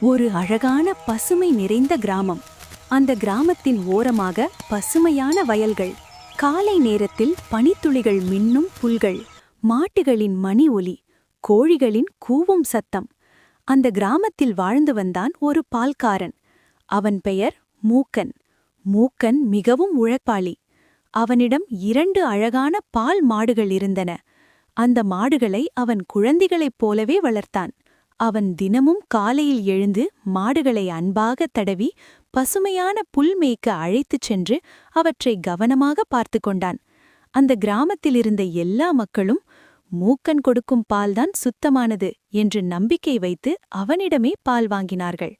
ஒரு அழகான பசுமை நிறைந்த கிராமம். அந்த கிராமத்தின் ஓரமாக பசுமையான வயல்கள் காலை நேரத்தில் பனித்துளிகள் மின்னும் புல்கள் மாட்டுகளின் மணி ஒலி கோழிகளின் கூவும் சத்தம். அந்த கிராமத்தில் வாழ்ந்து வந்தான் ஒரு பால்காரன். அவன் பெயர் மூக்கன். மூக்கன் மிகவும் உழைப்பாளி. அவனிடம் இரண்டு அழகான பால் மாடுகள் இருந்தன. அந்த மாடுகளை அவன் குழந்தைகளைப் போலவே வளர்த்தான். அவன் தினமும் காலையில் எழுந்து மாடுகளை அன்பாக தடவி பசுமையான புல் மேய்க்க அழைத்துச் சென்று அவற்றை கவனமாக பார்த்து கொண்டான். அந்த கிராமத்திலிருந்த எல்லா மக்களும் மூக்கன் கொடுக்கும் பால்தான் சுத்தமானது என்று நம்பிக்கை வைத்து அவனிடமே பால் வாங்கினார்கள்.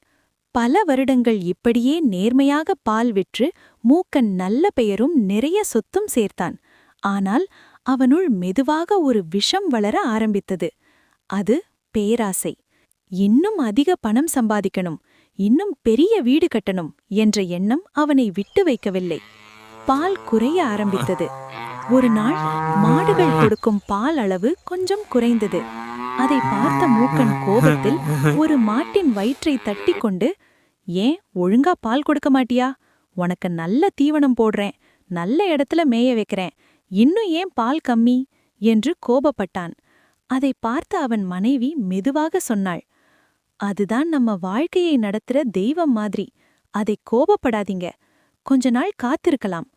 பல வருடங்கள் இப்படியே நேர்மையாக பால் விற்று மூக்கன் நல்ல பெயரும் நிறைய சொத்தும் சேர்த்தான். ஆனால் அவனுள் மெதுவாக ஒரு விஷம் வளர ஆரம்பித்தது. அது பேராசை. இன்னும் அதிக பணம் சம்பாதிக்கணும் இன்னும் பெரிய வீடு கட்டணும் என்ற எண்ணம் அவனை விட்டு வைக்கவில்லை. பால் குறைய ஆரம்பித்தது. ஒரு நாள் மாடுகள் கொடுக்கும் பால் அளவு கொஞ்சம் குறைந்தது. அதை பார்த்த மூக்கன் கோபத்தில் ஒரு மாட்டின் வயிற்றை தட்டிக்கொண்டு ஏன் ஒழுங்கா பால் கொடுக்க மாட்டியா? உனக்கு நல்ல தீவனம் போடுறேன் நல்ல இடத்துல மேய வைக்கிறேன் இன்னும் ஏன் பால் கம்மி? என்று கோபப்பட்டான். அதை பார்த்த அவன் மனைவி மெதுவாக சொன்னாள் அதுதான் நம்ம வாழ்க்கையை நடத்துற தெய்வம் மாதிரி. அதை கோபப்படாதீங்க. கொஞ்ச நாள் காத்திருக்கலாம்.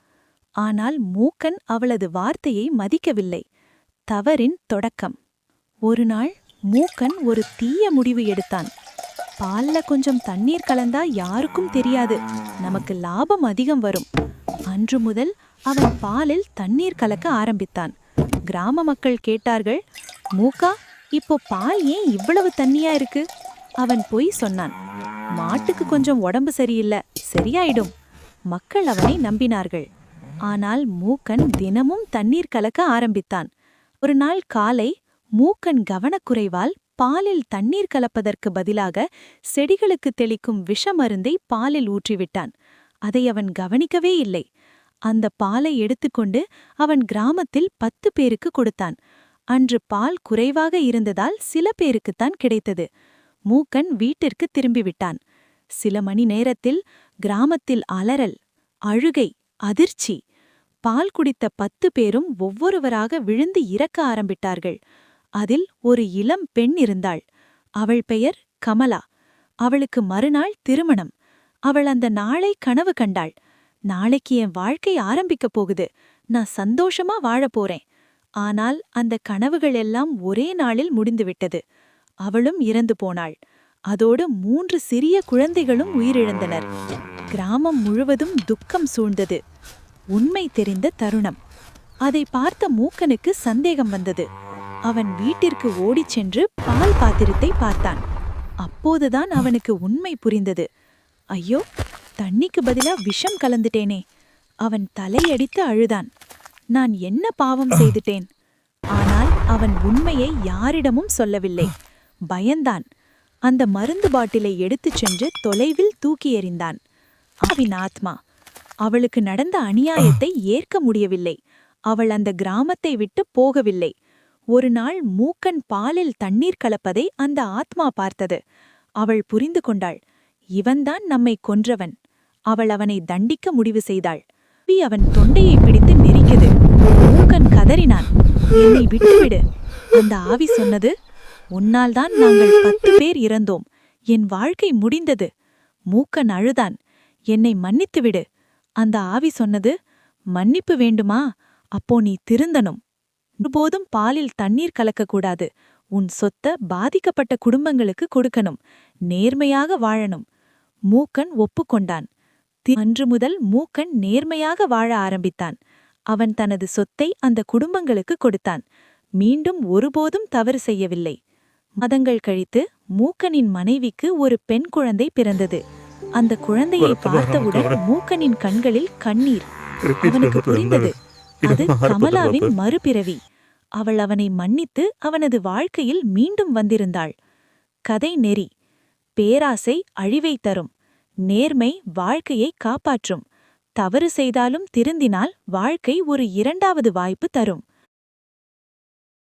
ஆனால் மூக்கன் அவளது வார்த்தையை மதிக்கவில்லை. தவறின் தொடக்கம். ஒரு நாள் மூக்கன் ஒரு தீய முடிவு எடுத்தான். பால்ல கொஞ்சம் தண்ணீர் கலந்தா யாருக்கும் தெரியாது. நமக்கு லாபம் அதிகம் வரும். அன்று முதல் அவன் பாலில் தண்ணீர் கலக்க ஆரம்பித்தான். கிராம மக்கள் கேட்டார்கள் மூக்கா இப்போ பால் ஏன் இவ்வளவு தண்ணியா இருக்கு? அவன் பொய் சொன்னான். மாட்டுக்கு கொஞ்சம் உடம்பு சரியில்லை சரியாயிடும். மக்கள் அவனை நம்பினார்கள். ஆனால் மூக்கன் தினமும் தண்ணீர் கலக்க ஆரம்பித்தான். ஒரு நாள் காலை மூக்கன் கவனக்குறைவால் பாலில் தண்ணீர் கலப்பதற்கு பதிலாக செடிகளுக்கு தெளிக்கும் விஷமருந்தை பாலில் ஊற்றிவிட்டான். அதை அவன் கவனிக்கவே இல்லை. அந்த பாலை எடுத்துக்கொண்டு அவன் கிராமத்தில் பத்து பேருக்கு கொடுத்தான். அன்று பால் குறைவாக இருந்ததால் சில பேருக்குத்தான் கிடைத்தது. மூக்கன் வீட்டிற்கு திரும்பிவிட்டான். சில மணி நேரத்தில் கிராமத்தில் அலறல் அழுகை அதிர்ச்சி. பால் குடித்த பத்து பேரும் ஒவ்வொருவராக விழுந்து இறக்க ஆரம்பிட்டார்கள் அதில் ஒரு இளம் பெண் இருந்தாள். அவள் பெயர் கமலா. அவளுக்கு மறுநாள் திருமணம். அவள் அந்த நாளை கனவு கண்டாள். நாளைக்கு என் வாழ்க்கை ஆரம்பிக்கப் போகுது. நான் சந்தோஷமா வாழப் போறேன். ஆனால் அந்த கனவுகள் எல்லாம் ஒரே நாளில் முடிந்துவிட்டது. அவளும் இறந்து போனாள். அதோடு மூன்று சிறிய குழந்தைகளும் உயிரிழந்தனர். கிராமம் முழுவதும் துக்கம் சூழ்ந்தது. உண்மை தெரிந்த தருணம். அதை பார்த்த மூக்கனுக்கு சந்தேகம் வந்தது. அவன் வீட்டிற்கு ஓடிச் சென்று பால் பாத்திரத்தை பார்த்தான். அப்போதுதான் அவனுக்கு உண்மை புரிந்தது. ஐயோ தண்ணிக்கு பதிலா விஷம் கலந்துட்டேனே. அவன் தலையடித்து அழுதான். நான் என்ன பாவம் செய்துட்டேன்? ஆனால் அவன் உண்மையை யாரிடமும் சொல்லவில்லை. பயந்தான். அந்த மருந்து பாட்டிலை எடுத்துச் சென்று தொலைவில் தூக்கி எறிந்தான். அவன் ஆத்மா அவளுக்கு நடந்த அநியாயத்தை ஏற்க முடியவில்லை. அவள் அந்த கிராமத்தை விட்டு போகவில்லை. ஒரு நாள் மூக்கன் பாலில் தண்ணீர் கலப்பதை அந்த ஆத்மா பார்த்தது. அவள் புரிந்து கொண்டாள். இவன்தான் நம்மை கொன்றவன். அவள் அவனை தண்டிக்க முடிவு செய்தாள். வி அவன் தொண்டையை பிடித்து நெரிக்குது. மூக்கன் கதறினான். என்னை விட்டுவிடு. அந்த ஆவி சொன்னது உன்னால்தான் நாங்கள் பத்து பேர் இறந்தோம். என் வாழ்க்கை முடிந்தது. மூக்கன் அழுதான். என்னை மன்னித்துவிடு. அந்த ஆவி சொன்னது மன்னிப்பு வேண்டுமா? அப்போ நீ திருந்தனும் ஒருபோதும் பாலில் தண்ணீர் கலக்கக்கூடாது. உன் சொத்த பாதிக்கப்பட்ட குடும்பங்களுக்கு கொடுக்கணும். நேர்மையாக வாழணும். மூக்கன் ஒப்புக்கொண்டான். அன்று முதல் மூக்கன் நேர்மையாக வாழ ஆரம்பித்தான். அவன் தனது சொத்தை அந்த குடும்பங்களுக்கு கொடுத்தான். மீண்டும் ஒருபோதும் தவறு செய்யவில்லை. மதங்கள் கழித்து மூக்கனின் மனைவிக்கு ஒரு பெண் குழந்தை பிறந்தது. அந்த குழந்தையை பார்த்தவுடன் மூக்கனின் கண்களில் கண்ணீர். அவனுக்கு புரிந்தது. அது கமலாவின் மறுபிறவி. அவள் அவனை மன்னித்து அவனது வாழ்க்கையில் மீண்டும் வந்திருந்தாள். கதை நெறி. பேராசை அழிவை தரும். நேர்மை வாழ்க்கையை காப்பாற்றும். தவறு செய்தாலும் திருந்தினால் வாழ்க்கை ஒரு இரண்டாவது வாய்ப்பு தரும்.